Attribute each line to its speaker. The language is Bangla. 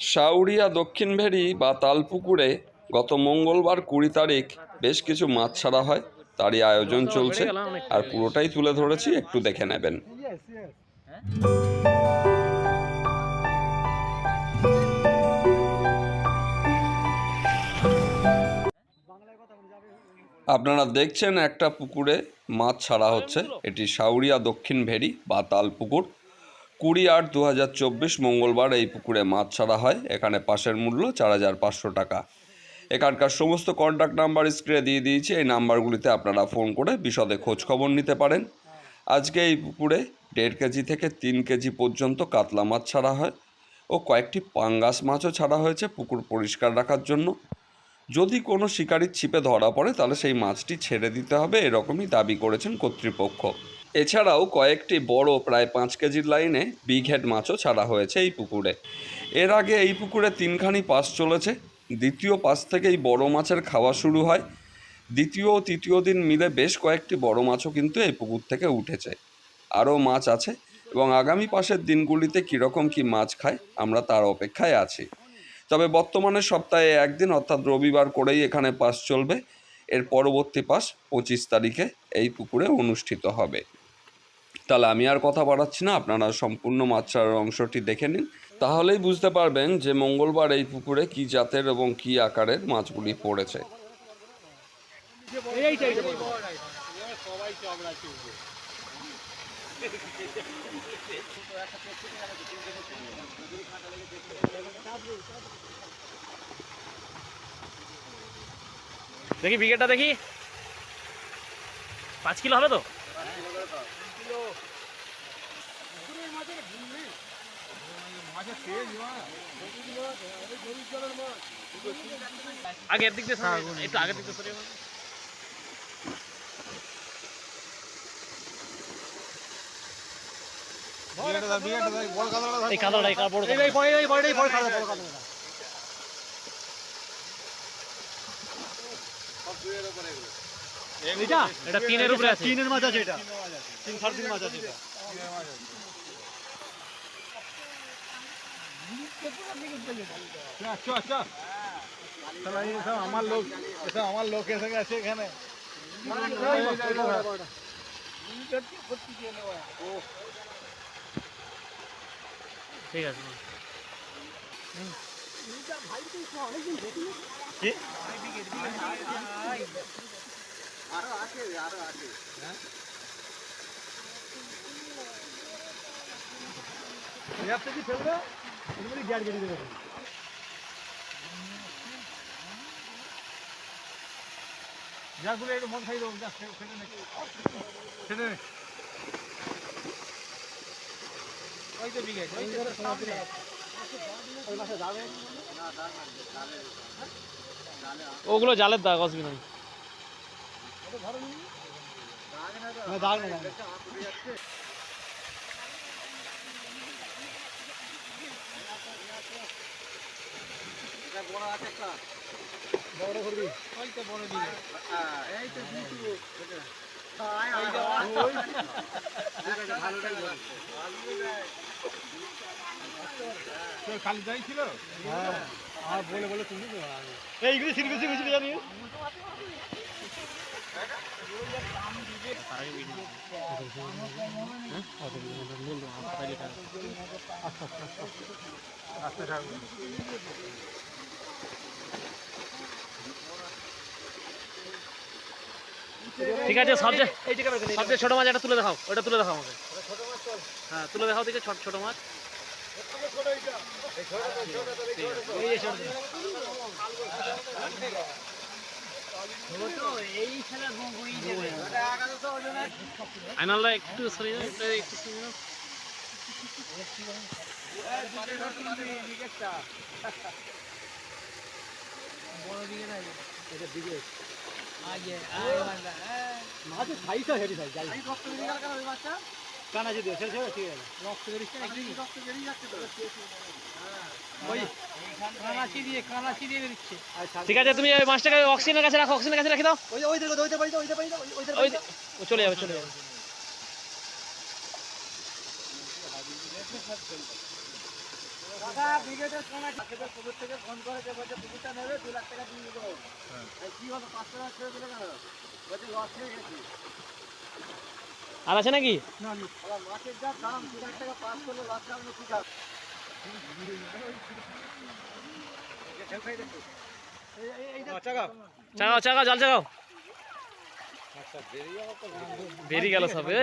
Speaker 1: সাউরিয়া দক্ষিণ ভেরি বা তালপুকুরে গত মঙ্গলবার কুড়ি তারিখ বেশ কিছু মাছ ছাড়া হয়। তারই আয়োজন চলছে আর পুরোটাই তুলে ধরেছি, একটু দেখে নেবেন। আপনারা দেখছেন একটা পুকুরে মাছ ছাড়া হচ্ছে। এটি সাউরিয়া দক্ষিণ ভেরি বা তালপুকুর। কুড়ি আট দু হাজার চব্বিশ মঙ্গলবার এই পুকুরে মাছ ছাড়া হয়। এখানে পাশের মূল্য চার হাজার পাঁচশো টাকা। এখানকার সমস্ত কন্ট্যাক্ট নাম্বার স্ক্রিনে দিয়ে দিয়েছি। এই নাম্বারগুলিতে আপনারা ফোন করে বিশদে খোঁজ খবর নিতে পারেন। আজকে এই পুকুরে দেড় কেজি থেকে তিন কেজি পর্যন্ত কাতলা মাছ ছাড়া হয় ও কয়েকটি পাঙ্গাস মাছও ছাড়া হয়েছে পুকুর পরিষ্কার রাখার জন্য। যদি কোনো শিকারির ছিপে ধরা পড়ে, তাহলে সেই মাছটি ছেড়ে দিতে হবে। এরকমই দাবি করেছেন কর্তৃপক্ষ। এছাড়াও কয়েকটি বড়, প্রায় পাঁচ কেজির লাইনে বিগ হেড মাছও ছাড়া হয়েছে এই পুকুরে। এর আগে এই পুকুরে তিনখানি পাস চলেছে। দ্বিতীয় পাস থেকেই বড় মাছের খাওয়া শুরু হয়। দ্বিতীয় ও তৃতীয় দিন মিলে বেশ কয়েকটি বড় মাছও কিন্তু এই পুকুর থেকে উঠেছে। আরও মাছ আছে এবং আগামী পাশের দিনগুলিতে কীরকম কী মাছ খায় আমরা তার অপেক্ষায় আছি। তবে বর্তমানে সপ্তাহে একদিন অর্থাৎ রবিবার করেই এখানে পাস চলবে। এর পরবর্তী পাস পঁচিশ তারিখে এই পুকুরে অনুষ্ঠিত হবে। তাহলে আমি আর কথা বাড়াচ্ছি না, আপনারা সম্পূর্ণ মাছ ছাড়ার অংশটি দেখে নিন। তাহলেই বুঝতে পারবেন যে মঙ্গলবার এই পুকুরে কি জাতের এবং কি আকারের মাছগুলি পড়েছে।
Speaker 2: দেখি বিকেটটা দেখি। পাঁচ কিলো হবে তো? আগের দিক দিয়ে একটু আগের দিক দিয়ে সরে যাবেন। এই কালোটা এই কালো বড় কালোটা। এটা তিনের উপরে আছে।
Speaker 3: তিনের মাছ আছে এটা। তিন সাড়ে তিন মাছ আছে এটা। আচ্ছা আচ্ছা তাহলে এই সব আমার লোক এসব আমার লোক এসে গেছে এখানে
Speaker 2: ঠিক আছে
Speaker 3: কি এর থেকে ফেলবে এগুলো গ্যাট গেড়ে দেবে যাগুলো একটু মন খাই দেবো যা ফেটে নে। ফেটে ওই তো বিঘে ওই তো সামনে। ওই মাসে যাবে
Speaker 2: ওগুলো জালের দাগ অসুবিধা নেই।
Speaker 3: না। দাগ না বড় করবি ওই তো বড় দিবে তো খালি যাই ছিল আর বলে বলে তুমি এইগুলি সিরিয়াস সিরিয়াস জানি আস্তে থাকবে
Speaker 2: ঠিক আছে সবচেয়ে সবচেয়ে ছোট মাছ একটা তুলে দেখাও, ওটা তুলে দেখাও আমাকে। হ্যাঁ তুলে দেখাও দেখে ছোট ছোট মাছ। একটু সরিয়ে দাও, এটা একটু সরিয়ে দাও।
Speaker 3: মাছ সাইজটা সাইজ যাই কানা যদি ছেড়ে ছেড়ে ঠিক আছে রক্ত বেরিয়েছে নাকি রক্ত বেরিয়ে যাচ্ছে তো ওই
Speaker 2: ঠিক আছে তুমি ওই মাছটাকে অক্সিজেনের কাছে রাখো অক্সিজেনের কাছে রেখে দাও
Speaker 3: ওই ওই দেখো ওইটা বাড়ি ওইটা বাড়ি ওইটা
Speaker 2: ওই চলে যাবে চলে যাবে
Speaker 3: দাদা ব্রিগেডের কোন তোদের থেকে ফোন করে যে বলছে দু লাখ টাকা দিয়ে দেবো কি হলো পাঁচশো টাকা ছেড়ে দিলে কেন বলছে লস হয়ে। গেছে
Speaker 2: আর আছে নাকি?
Speaker 3: আবার মাছের যা দাম দু লাখ টাকা পাস করলে লস যাবে ঠিক আছে
Speaker 2: চাগাও চাগাও, জাল চাগাও। বেরিয়ে গেল সব এ